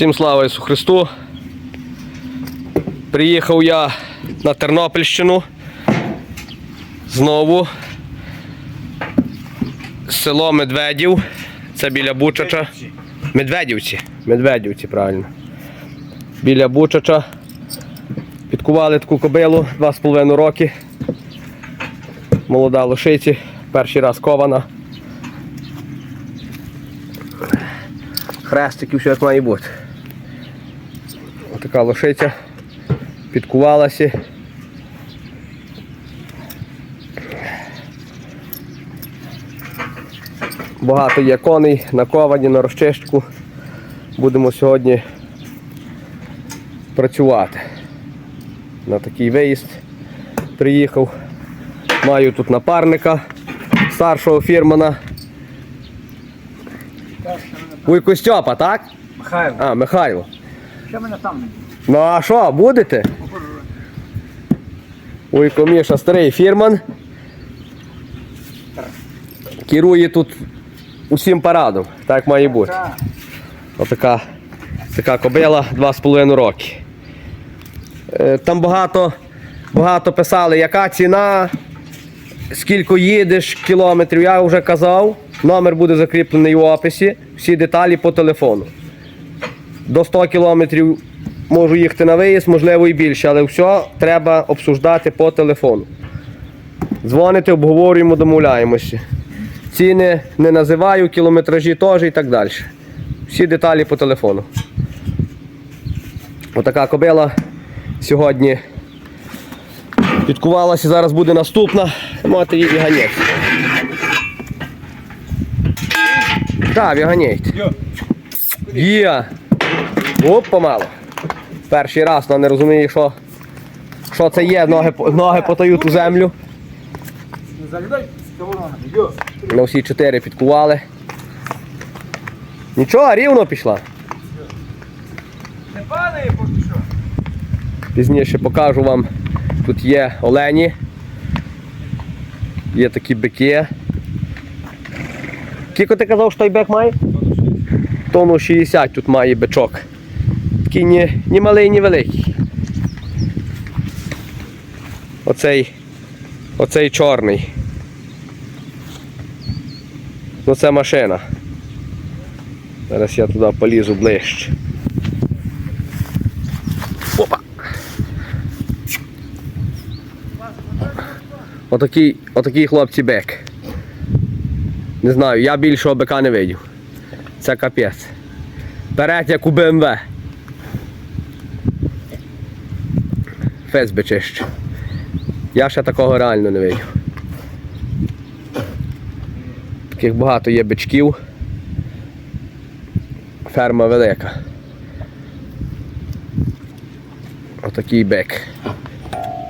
Всім слава Ісу Христу. Приїхав я на Тернопільщину. Знову. Село Медведів. Це біля Бучача. Медведівці. Медведівці, правильно. Біля Бучача. Підкували таку кобилу 2,5 роки. Молода лошиці. Перший раз кована. Хрестиків все як має бути. Отака лошиця. Підкувалася. Багато є коней, наковані на розчистку. Будемо сьогодні працювати. На такий виїзд приїхав. Маю тут напарника старшого фірмана. Вуйко Стьопа, так? Михайло, А, Михайло. Що мене там? Ну а що, будете? Вуйко Міша старий фірман. Керує тут усім парадом, так має бути. Так. Отака така кобила 2,5 роки. Е, Там багато, багато писали, яка ціна, скільки їдеш кілометрів. Я вже казав, номер буде закріплений у описі, всі деталі по телефону. До 100 кілометрів можу їхати на виїзд, можливо і більше, але все треба обсуждати по телефону. Дзвоните, обговорюємо, домовляємося. Ціни не називаю, кілометражі теж і так далі. Всі деталі по телефону. Отака кобила сьогодні підкувалася, зараз буде наступна. Мати її ганять. Так, віганять. Йо. Є. Оп, помало. Перший раз, але не розумію, що, що це є. Ноги, ноги потають у землю. На всі чотири підкували. Нічого, рівно пішла. Не падає поки що. Пізніше покажу вам. Тут є олені. Є такі бики. Скільки ти казав, що той бек має? Тонну 60 тут має бичок. Такий ні, ні малий, ні великий. Оцей, оцей чорний. Ну це машина. Зараз я туди полізу ближче. Опа! Отакий, отакий хлопці бек. Не знаю, я більшого бика не видів. Це капець. Перед як у БМВ. Фес бичище. Я ще такого реально не видів. Таких багато є бичків. Ферма велика. Отакий бек.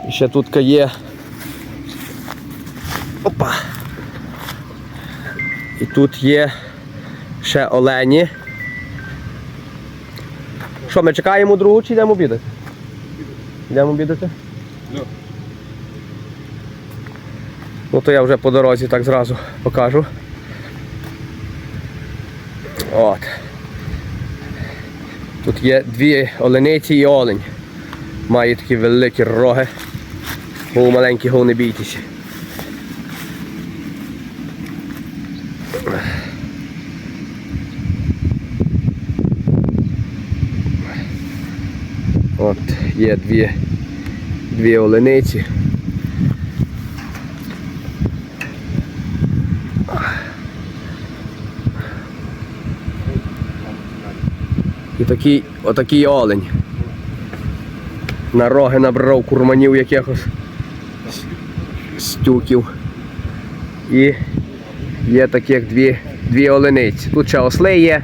І ще тут є. Опа. І тут є ще олені. Що, ми чекаємо другу чи йдемо обідати? Йдемо обідати? Ну. Ну то я вже по дорозі так зразу покажу. От. Тут є дві олениці і олень. Має такі великі роги. Бо маленькі гов не бійтеся. От є дві, дві олениці. І такий, отакий олень. На роги набрав курманів якихось стюків. І є таких дві, дві олениці. Тут ще осли є.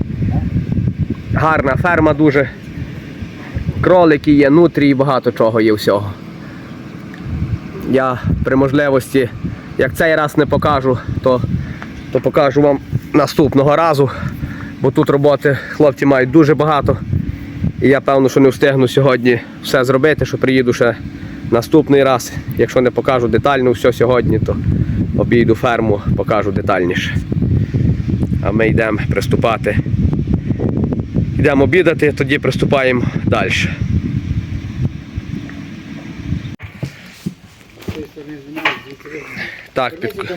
Гарна ферма дуже. Кролики є, нутрії, багато чого є всього. Я при можливості, як цей раз не покажу, то, то покажу вам наступного разу. Бо тут роботи хлопці мають дуже багато. І я певно, що не встигну сьогодні все зробити, що приїду ще наступний раз. Якщо не покажу детально все сьогодні, то обійду ферму, покажу детальніше. А ми йдемо приступати. Йдемо обідати, тоді приступаємо далі. Так, під,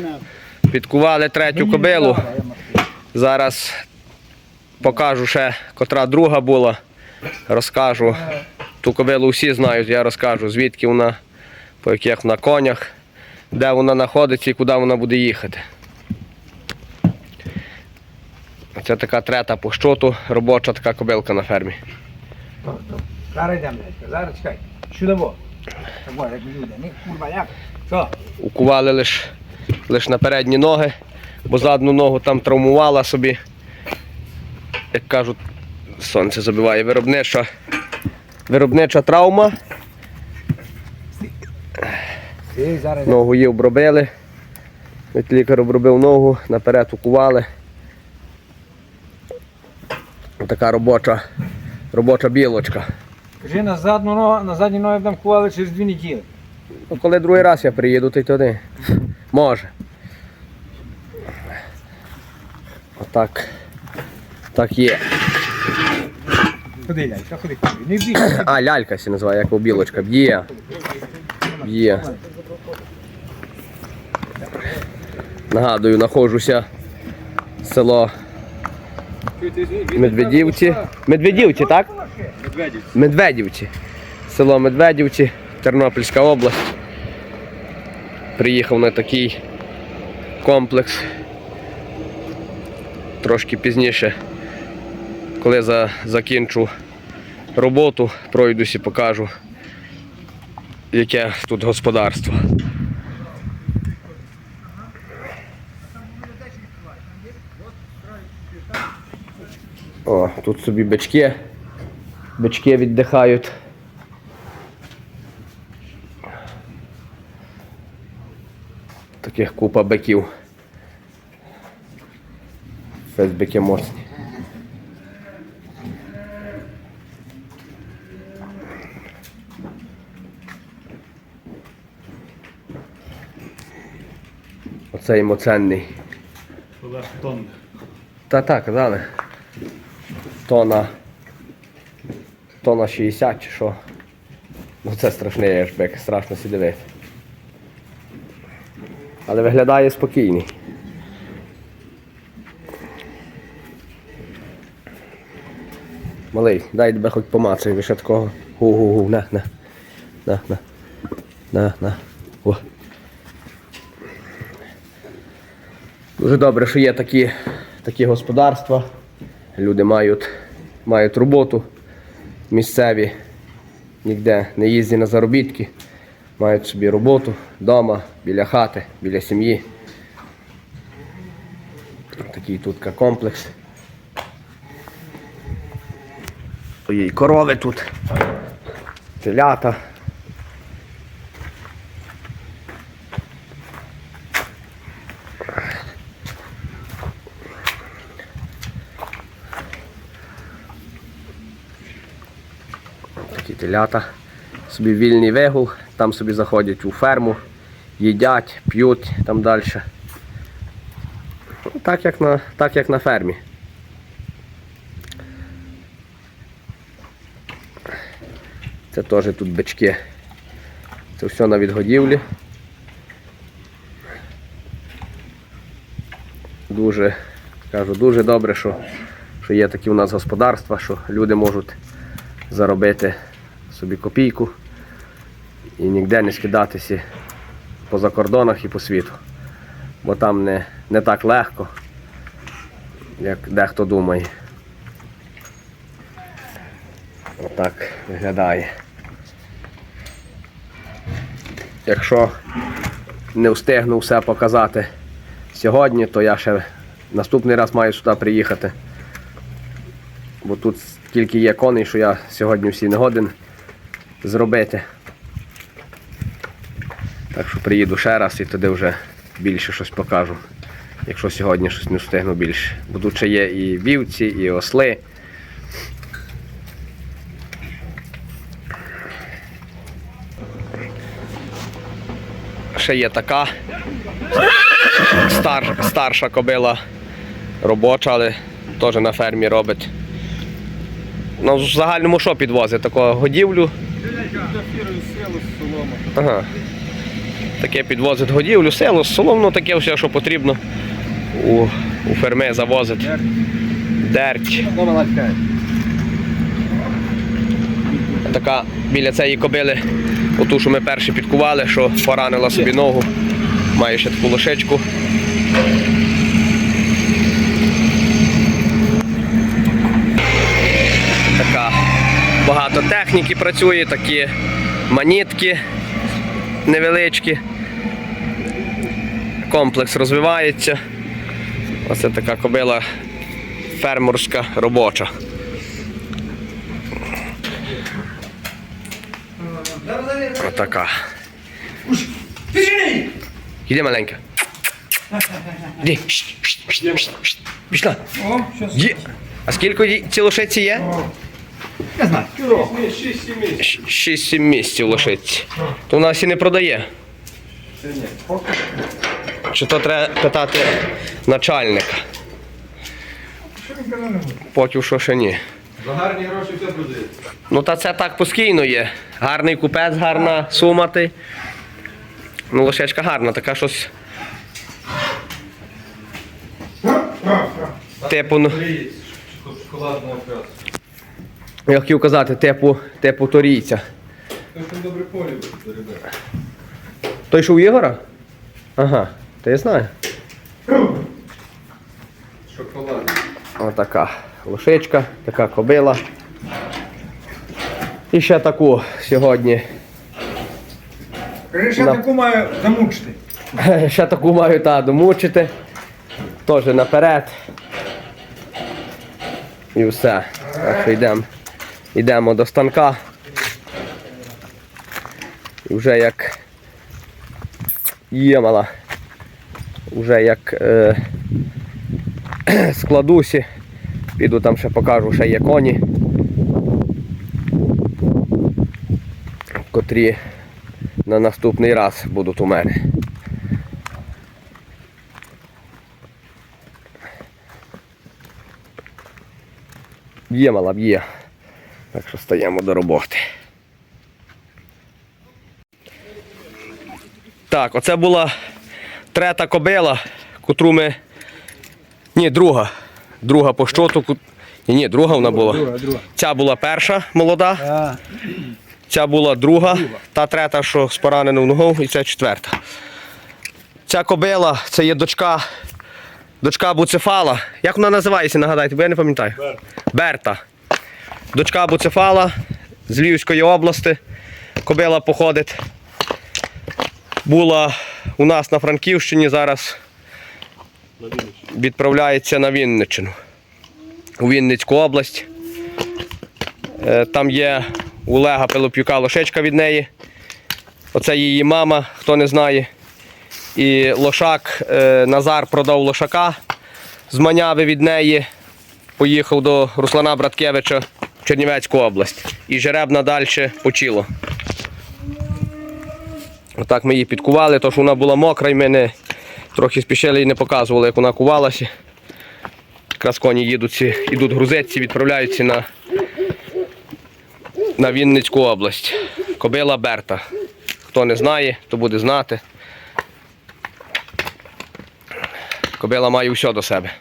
підкували третю кобилу. Зараз покажу ще, котра друга була. Розкажу. Ту кобилу всі знають, я розкажу, звідки вона, по яких вона конях, де вона знаходиться і куди вона буде їхати. Це така трета по щоту, робоча така кобилка на фермі. Зараз йдемо, зараз чекай. Сюди во. Во, як люди. Курва, як? Що? Укували лише лиш на передні ноги, бо задну ногу там травмувала собі. Як кажуть, сонце забиває виробнича, виробнича травма. Ногу її обробили. От лікар обробив ногу, наперед укували. Така робоча, робоча білочка. Кажи, на задну ногу, на задню ногу там кували через дві неділі. Ну, коли другий раз я приїду, то й туди. Може. Отак. Так є. Ходи, лялька, ходи, ходи. Не бійся. А, лялька сі називає, як білочка. Б'є. Б'є. Нагадую, знаходжуся село Медведівці. Медведівці, так? Медведівці. Село Медведівці, Тернопільська область. Приїхав на такий комплекс. Трошки пізніше, коли за, закінчу роботу, пройдусь і покажу, яке тут господарство. О, тут собі бички. Бички віддихають. Таких купа биків. Фес бики моцні. Оцей моценний. Та так, казали. Тона. Тона 60 чи що. Ну це страшний ешбек, страшно сидіти. Але виглядає спокійний. Малий, дай тебе хоч помацай, ще такого. Гу-гу-гу, на, на. На, на. На, на. О. Дуже добре, що є такі, такі господарства. Люди мають, мають роботу місцеві, ніде не їздять на заробітки, мають собі роботу вдома, біля хати, біля сім'ї. Такий тут комплекс. Є і корови тут, телята. Такі телята. Собі вільний вигул, там собі заходять у ферму, їдять, п'ють там далі. Ну, Так як на, так як на фермі. Це теж тут бички. Це все на відгодівлі. Дуже, кажу, дуже добре, що, що є такі у нас господарства, що люди можуть заробити собі копійку і ніде не скидатися по закордонах і по світу. Бо там не, не так легко, як дехто думає. Отак виглядає. Якщо не встигну все показати сьогодні, то я ще наступний раз маю сюди приїхати. Бо тут тільки є коней, що я сьогодні всі не годен зробити. Так що приїду ще раз і тоді вже більше щось покажу. Якщо сьогодні щось не встигну більше. Бо тут ще є і вівці, і осли. Ще є така стар, старша кобила робоча, але теж на фермі робить. Ну, в загальному що підвозить? Такого годівлю. Ага. Таке підвозить годівлю, село, солом, ну таке все, що потрібно. У, у ферми завозить. Дерть. Така біля цієї кобили, оту, що ми перші підкували, що поранила собі ногу. Має ще таку лошечку. Така багато техніки працює, такі манітки невеличкі. Комплекс розвивається. Оце така кобила фермерська робоча. Отака. Іди маленька. Шш. Пішла. Є. А скільки ці лошиці є? Не знаю. Щ- Шість-сім місяців лошиці. То у нас і не продає. Чи то треба питати начальника? Поки що ще ні. За гарні гроші все продається. Ну та це так постійно є. Гарний купець, гарна сума ти. Ну, лошечка гарна, така щось. Типу, ну, шоколадного окрасу. Я хотів казати, типу, типу торійця. Добре ребята. Той, що у Ігора? Ага, то я знаю. Шоколад. Отака лошичка, така кобила. І ще таку сьогодні. Кажи, ще Да. таку маю замучити. Ще таку маю та домучити. Теж наперед. І все. Так що йдемо. Йдемо до станка. І вже як є мала. Вже як е, складусі. Піду там ще покажу, ще є коні. Котрі на наступний раз будуть у мене. Є мала б'є. Так що стаємо до роботи. Так, оце була трета кобила, котру ми. Ні, друга. Друга по щоту. Ні, ні, друга вона була. Друга, друга. Ця була перша молода, А, ця була друга, та трета, що з пораненою ногою, і це четверта. Ця кобила це є дочка. Дочка Буцефала. Як вона називається, нагадайте, бо я не пам'ятаю. Берта. Берта. Дочка Буцефала з Львівської області. Кобила походить. Була у нас на Франківщині, зараз відправляється на Вінниччину. У Вінницьку область. Е, Там є у Олега Пилипюка лошечка від неї. Оце її мама, хто не знає. І лошак е, Назар продав лошака з Маняви від неї. Поїхав до Руслана Браткевича Чернівецьку область. І жеребна далі почило. Отак ми її підкували, то що вона була мокра, і ми не трохи спішили і не показували, як вона кувалася. Якраз коні їдуть, йдуть грузитися, відправляються на, на Вінницьку область. Кобила Берта. Хто не знає, то буде знати. Кобила має все до себе.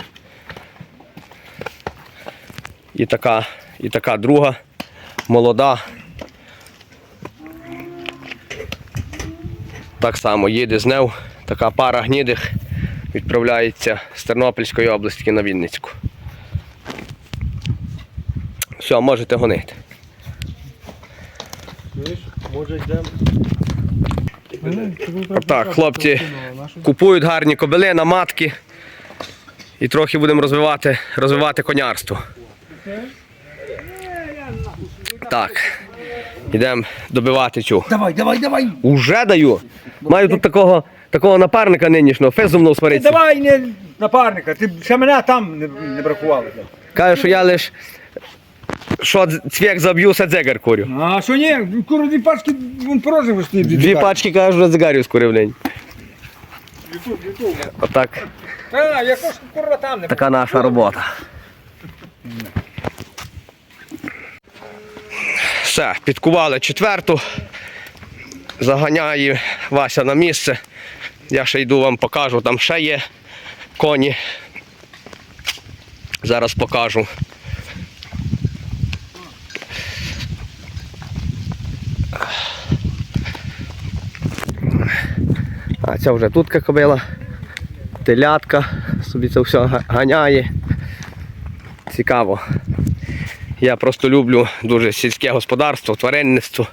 І така, і така друга, молода. Так само їде з нею, така пара гнідих відправляється з Тернопільської області на Вінницьку. Все, можете гонити. Може йдемо. Отак, хлопці купують гарні кобили на матки. І трохи будемо розвивати, розвивати конярство. Так. Йдемо добивати цю. давай, давай, давай. Уже даю. Маю тут такого, такого напарника нинішнього, фез зо мною Ти свариться. давай не напарника, ти ще мене там не, не бракувало. Каже, що я лиш що цвєк заб'ю, се дзегар курю. А що ні, куро дві пачки вон порожив стоїть. Дві пачки кажу, що дзигарю скурив день. Отак. А, я кошку курва там не Така наша робота. Все, підкували четверту. Заганяє Вася на місце. Я ще йду вам покажу, там ще є коні. Зараз покажу. А ця вже тут кобила. Телятка, собі це все ганяє. Цікаво. Я просто люблю дуже сільське господарство, тваринництво.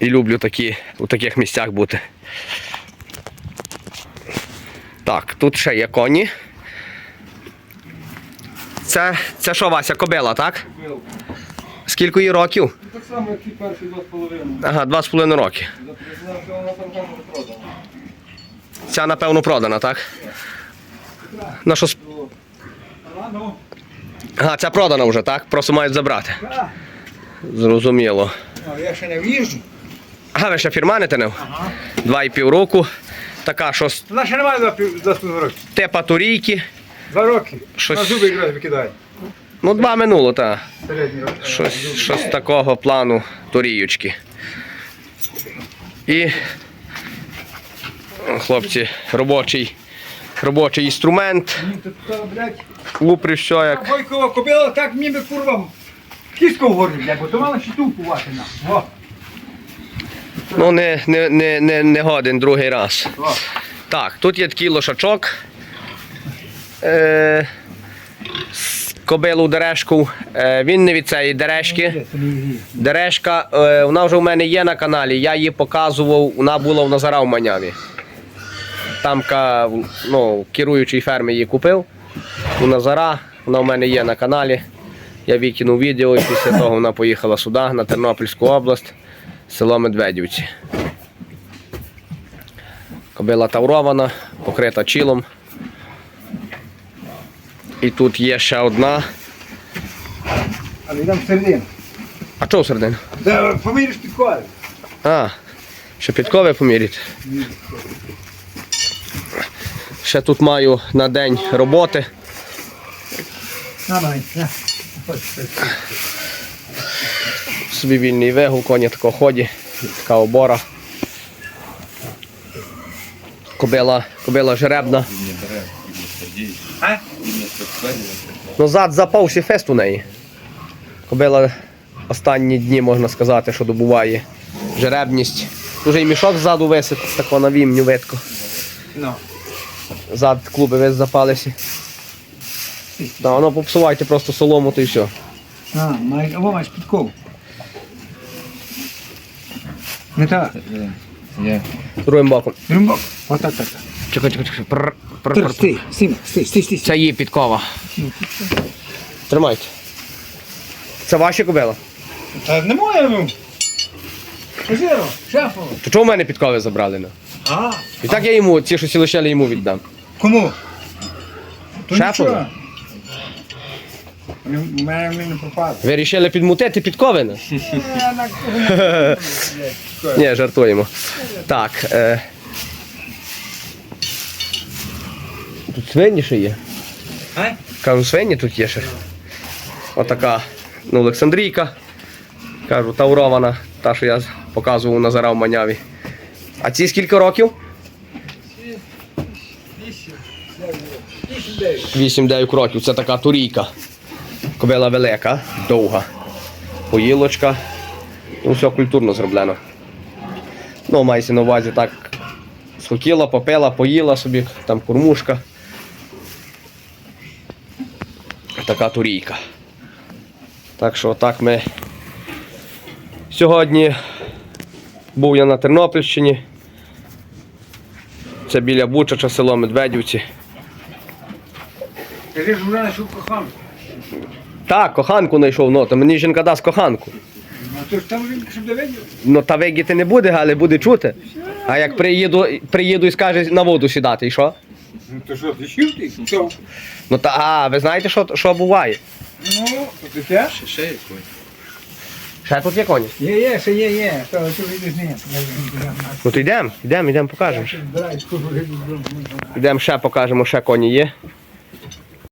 І люблю такі, у таких місцях бути. Так, тут ще є коні. Це, це що, Вася, кобила, так? Бил. Скільки їй років? Так само, як і перші два з половиною. Ага, два з половиною роки. Вона там продана. Ця, напевно, продана, так? На що... сп- Ага, ця продана вже, так? Просто мають забрати. Так. Зрозуміло. А, Я ще не в'їжджу. Ага, ви ще фірманите не? Ага. Два і пів року. Така, що з Вона ще немає за пів- 100 років. типа турійки. Два роки. Щось- На зуби якраз викидає. Ну, два минуло, так. Щось, щось такого плану туріючки. І хлопці, робочий, робочий інструмент. Упрі що як. Бойкова кобила так ніби курва кістку вгорі, блядь, бо то мала ще ту кувати на. О, Ну, не, не, не, не, не годен другий раз. о. Так, тут є такий лошачок. Е, кобилу дерешку. Е, він не від цієї дерешки. Дерешка, е, вона вже у мене є на каналі, я її показував, вона була в Назара в Маняві. Там ка, ну, керуючий ферми її купив у Назара, вона в мене є на каналі. Я викинув відео і після того вона поїхала сюди, на Тернопільську область, село Медведівці. Кобила таврована, покрита чілом. І тут є ще одна. Але йдемо всередину. А чого всередину? Та поміриш під колі. А, ще підкови поміряти. Ще тут маю на день роботи. Собі вільний вигул, коні тако ході, така обора. Кобила, кобила жеребна. А? Ну, зад запавший фест у неї. Кобила останні дні, можна сказати, що добуває жеребність. Уже й мішок ззаду висить, тако на вімню видко. Зад клуби весь запалися. Да, ну попсувайте просто солому, то і все. А, май, або маєш підкову. Не так. Другим боком. Рюмбок. Отак, так, так. Чекай, чекай, чекай. Прр, прр, прр, Тр, прр. стій, стій, стій, стій, стій. Це її підкова. Тримайте. Це ваші кобила? Та не моя, ну. Позіро, шефу. То чого в мене підкови забрали? Ну? А, І так я йому, ті, що сілощели, йому віддам. кому? То Шефові. нічого. Вони в мене вони не пропали. Ви рішили підмутити підкови? Ну? Е, на кого? Ні, жартуємо. Так. Е... Тут свині ще є. А? Кажу, свині тут є ще. Отака ну, Олександрійка. Кажу, таврована, та, що я показував на Зара в Маняві. А ці скільки років? 8-9 років. Це така турійка. Кобила велика, довга. Поїлочка. Ну, все культурно зроблено. Ну, мається на увазі так. Схотіла, попила, поїла собі, там кормушка. Така турійка. Так що так ми. Сьогодні був я на Тернопільщині. Це біля Бучача, село Медведівці. Кажи ж вже знайшов коханку. Так, коханку знайшов, ну, то мені жінка дасть коханку. Ну то ж там він, щоб доведів. Ну та вигіти не буде, але буде чути. А як приїду, приїду і скаже на воду сідати, і що? Ну то що, ти чив ти? Що? Ну та а, ви знаєте, що, що буває? Ну, то таке? Ще якось. Ще тут є коні. Є, є, ще є, є. То ти вийдеш ні. Ну то йдемо, йдемо, йдемо, покажемо. Йдемо ще покажемо, ще коні є.